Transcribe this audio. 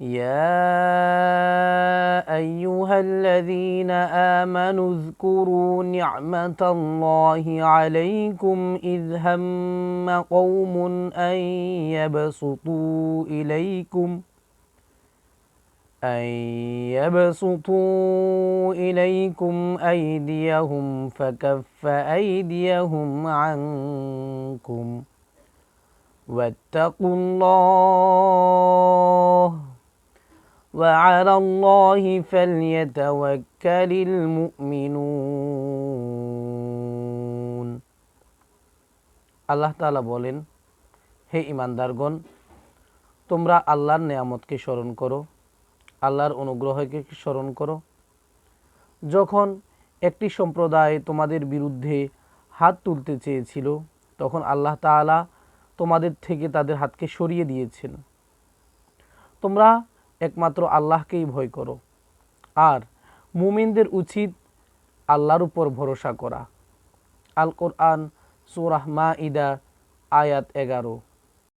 يا أيها الذين آمنوا اذكروا نعمة الله عليكم إذ هم قوم أن يبسطوا إليكم أن يبسطوا إليكم أيديهم فكف أيديهم عنكم واتقوا الله وعلى الله فليتوكل المؤمنون আল্লাহ তাআলা বলেন হে ইমানদারগণ তোমরা আল্লাহর নেয়ামতকে স্মরণ করো আল্লাহর অনুগ্রহকে স্মরণ করো যখন একটি সম্প্রদায় তোমাদের বিরুদ্ধে হাত তুলতে চেয়েছিল তখন আল্লাহ তাআলা তোমাদের থেকে তাদের হাতকে সরিয়ে দিয়েছেন তোমরা একমাত্র আল্লাহকেই ভয় করো। আর মুমিনদের উচিত আল্লাহর উপর ভরসা করা। আল কোরআন সুরাহ মা ইদা আয়াত এগারো।